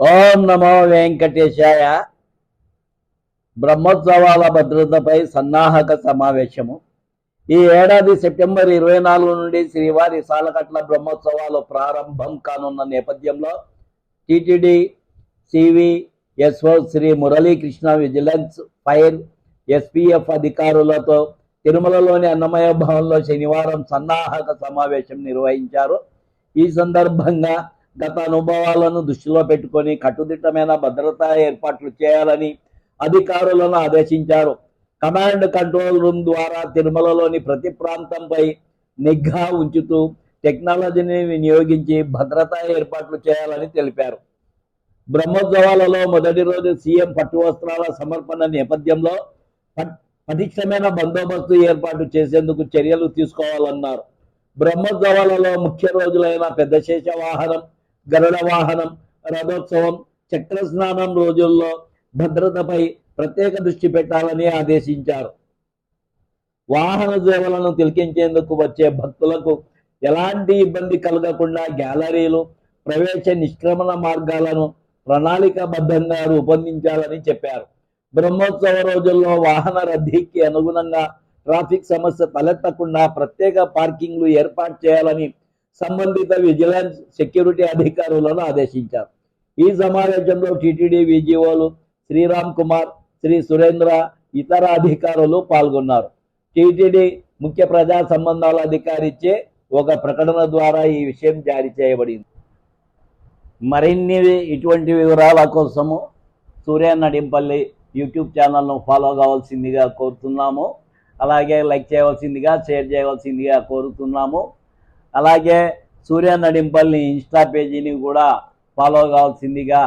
ఓం నమో వెంకటేశాయ. బ్రహ్మోత్సవాల భద్రతపై సన్నాహక సమావేశము. ఈ ఏడాది సెప్టెంబర్ ఇరవై నాలుగు నుండి శ్రీవారి సాలకట్ల బ్రహ్మోత్సవాలు ప్రారంభం కానున్న నేపథ్యంలో TTD CV SO Shri Muralikrishna vigilance fire SPF అధికారులతో తిరుమలలోని అన్నమయ భవన్లో శనివారం సన్నాహక సమావేశం నిర్వహించారు. ఈ సందర్భంగా గత అనుభవాలను దృష్టిలో పెట్టుకొని కట్టుదిట్టమైన భద్రతా ఏర్పాట్లు చేయాలని అధికారులను ఆదేశించారు. కమాండ్ కంట్రోల్ రూమ్ ద్వారా తిరుమలలోని ప్రతి ప్రాంతంపై నిఘా ఉంచుతూ టెక్నాలజీని వినియోగించి భద్రతా ఏర్పాట్లు చేయాలని తెలిపారు. బ్రహ్మోత్సవాలలో మొదటి రోజు సీఎం పట్టు వస్త్రాల సమర్పణ నేపథ్యంలో పట్- పటిష్టమైన బందోబస్తు ఏర్పాటు చేసేందుకు చర్యలు తీసుకోవాలన్నారు. బ్రహ్మోత్సవాలలో ముఖ్య రోజులైన పెద్ద శేష వాహనం గరుడ వాహనం రథోత్సవం చక్ర స్నానం రోజుల్లో భద్రతపై ప్రత్యేక దృష్టి పెట్టాలని ఆదేశించారు. వాహన సేవలను తిలకించేందుకు వచ్చే భక్తులకు ఎలాంటి ఇబ్బంది కలగకుండా గ్యాలరీలు ప్రవేశ నిష్క్రమణ మార్గాలను ప్రణాళికాబద్ధంగా రూపొందించాలని చెప్పారు. బ్రహ్మోత్సవ రోజుల్లో వాహన రద్దీకి అనుగుణంగా ట్రాఫిక్ సమస్య తలెత్తకుండా ప్రత్యేక పార్కింగ్లు ఏర్పాటు చేయాలని సంబంధిత విజిలెన్స్ సెక్యూరిటీ అధికారులను ఆదేశించారు. ఈ సమావేశంలో టిటిడి విజిఓలు శ్రీరామ్ కుమార్ శ్రీ సురేంద్ర ఇతర అధికారులు పాల్గొన్నారు. టిటిడి ముఖ్య ప్రజా సంబంధాల అధికారిచే ఒక ప్రకటన ద్వారా ఈ విషయం జారీ చేయబడింది. మరిన్ని ఇటువంటి వివరాల కోసము సూర్య నడింపల్లి యూట్యూబ్ ఛానల్ను ఫాలో కావాల్సిందిగా కోరుతున్నాము. అలాగే లైక్ చేయవలసిందిగా షేర్ చేయవలసిందిగా కోరుతున్నాము. అలాగే సూర్య నడింపల్లి ఇన్స్టా పేజీని కూడా ఫాలో కావాల్సిందిగా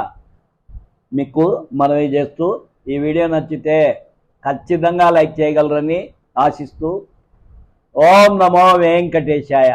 మీకు మనవి చేస్తూ ఈ వీడియో నచ్చితే ఖచ్చితంగా లైక్ చేయగలరని ఆశిస్తూ ఓం నమో వెంకటేశాయ.